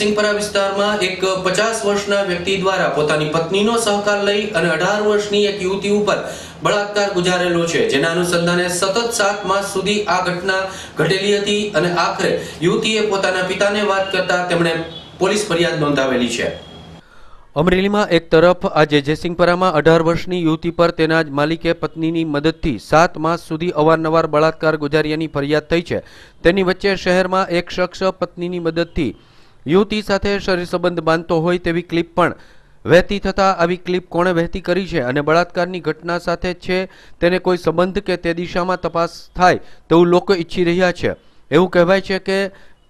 સિંગપરા વિસ્તારમાં એક પચાસ વર્ષના વ્યક્તિ દ્વારા પોતાની પત્નીનો સહકાર લઈ અને અઢાર વર્ષની એક યુવતી ઉપર બળાત્કાર ગુજારેલો છે. જેના અનુસંધાને સતત સાત માસ સુધી આ ઘટના ઘટેલી હતી અને આખરે યુવતીએ પોતાના પિતાને વાત કરતા તેમણે પોલીસ ફરિયાદ નોંધાવેલી છે. અમરેલીમાં એક તરફ આજે જયસિંહપરામાં અઢાર વર્ષની યુવતી પર તેના જ માલિકે પત્નીની મદદથી સાત માસ સુધી અવારનવાર બળાત્કાર ગુજાર્યાની ફરિયાદ થઈ છે. તેની વચ્ચે શહેરમાં એક શખ્સ પત્નીની મદદથી યુવતી સાથે શરીર સંબંધ બાંધતો હોય તેવી ક્લિપ પણ વહેતી થતાં આવી ક્લિપ કોણે વહેતી કરી છે અને બળાત્કારની ઘટના સાથે છે તેને કોઈ સંબંધ કે તે દિશામાં તપાસ થાય તેવું લોકો ઈચ્છી રહ્યા છે. એવું કહેવાય છે કે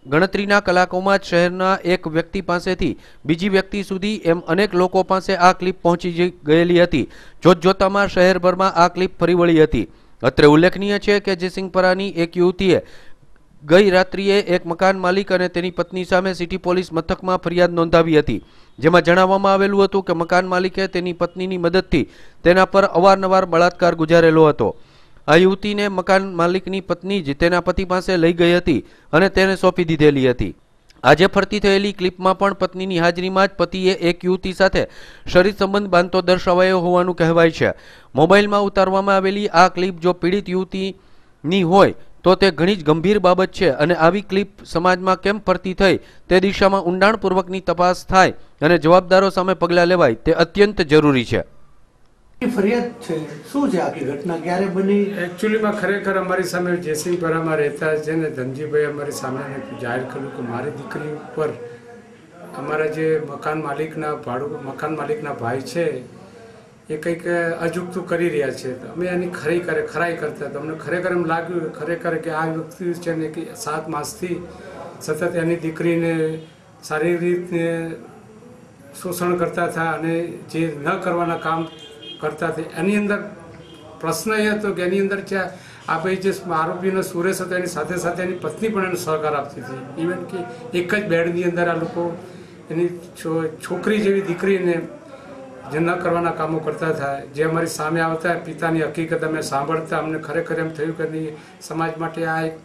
ગણતરીના કલાકોમાં જ શહેરના એક વ્યક્તિ પાસેથી બીજી વ્યક્તિ સુધી એમ અનેક લોકો પાસે આ ક્લિપ પહોંચી ગયેલી હતી. જોતજોતામાં શહેરભરમાં આ ક્લિપ ફરી વળી હતી. અત્રે ઉલ્લેખનીય છે કે જયસિંહપરાની એક યુવતીએ ગઈ રાત્રિએ એક મકાન માલિક અને તેની પત્ની સામે સિટી પોલીસ મથકમાં ફરિયાદ નોંધાવી હતી. જેમાં જણાવવામાં આવેલું હતું કે મકાન માલિકે તેની પત્નીની મદદથી તેના પર અવારનવાર બળાત્કાર ગુજારેલો હતો. આ યુવતીને મકાન માલિકની પત્ની જ તેના પતિ પાસે લઈ ગઈ હતી અને તેને સોંપી દીધેલી હતી. આજે ફરતી થયેલી ક્લિપમાં પણ પત્નીની હાજરીમાં જ પતિએ એક યુવતી સાથે શરીર સંબંધ બાંધતો દર્શાવાયો હોવાનું કહેવાય છે. મોબાઈલમાં ઉતારવામાં આવેલી આ ક્લિપ જો પીડિત યુવતીની હોય તો તે ઘણી જ ગંભીર બાબત છે અને આવી ક્લિપ સમાજમાં કેમ ફરતી થઈ તે દિશામાં ઊંડાણપૂર્વકની તપાસ થાય અને જવાબદારો સામે પગલાં લેવાય તે અત્યંત જરૂરી છે. ફરિયાદ છે. શું છે આખી ઘટના? ક્યારે બની? એકચ્યુઅલીમાં ખરેખર અમારી સામે જેસિંહપરામાં રહેતા છે ને ધનજીભાઈ અમારી સામે જાહેર કર્યું કે મારી દીકરી ઉપર અમારા જે મકાન માલિકના ભાડું મકાન માલિકના ભાઈ છે એ કંઈક અજુગતું કરી રહ્યા છે. અમે એની ખરેખર ખરાઈ કરતા. હતા અમને ખરેખર એમ લાગ્યું, ખરેખર કે આ વ્યક્તિ છે ને કે સાત માસથી સતત એની દીકરીને સારી રીતે શોષણ કરતા હતા અને જે ન કરવાના કામ કરતા હતા. એની અંદર પ્રશ્ન એ હતો કે એની અંદર જે આ ભાઈ જે આરોપીનો સુરેશ હતો, એની સાથે સાથે એની પત્ની પણ એને સહકાર આપતી હતી. ઇવન કે એક જ બેડની અંદર આ લોકો એની છોકરી જેવી દીકરીને જે ન કરવાના કામો કરતા થાય, જે અમારી સામે આવતા પિતાની હકીકત અમે સાંભળતા, અમને ખરેખર એમ થયું કે નહીં, સમાજ માટે આ એક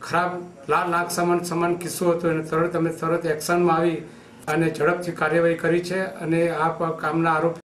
ખરાબ લાલ નાક સમાન સમાન કિસ્સો હતો અને તરત અમે તરત એક્શનમાં આવી અને ઝડપથી કાર્યવાહી કરી છે અને આ કામના આરોપી